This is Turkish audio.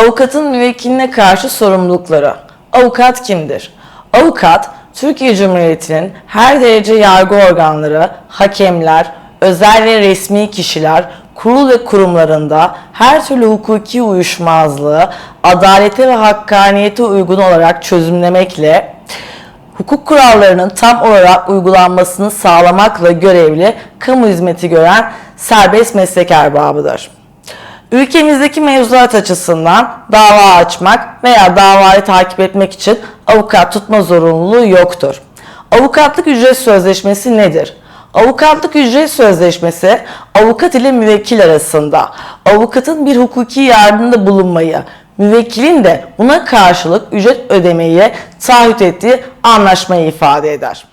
Avukatın müvekkiline karşı sorumlulukları. Avukat kimdir? Avukat, Türkiye Cumhuriyeti'nin her derece yargı organları, hakemler, özel ve resmi kişiler, kurul ve kurumlarında her türlü hukuki uyuşmazlığı adalete ve hakkaniyete uygun olarak çözümlemekle hukuk kurallarının tam olarak uygulanmasını sağlamakla görevli kamu hizmeti gören serbest meslek erbabıdır. Ülkemizdeki mevzuat açısından dava açmak veya davayı takip etmek için avukat tutma zorunluluğu yoktur. Avukatlık ücret sözleşmesi nedir? Avukatlık ücret sözleşmesi avukat ile müvekkil arasında avukatın bir hukuki yardımda bulunmayı, müvekkilin de buna karşılık ücret ödemeyi taahhüt ettiği anlaşmayı ifade eder.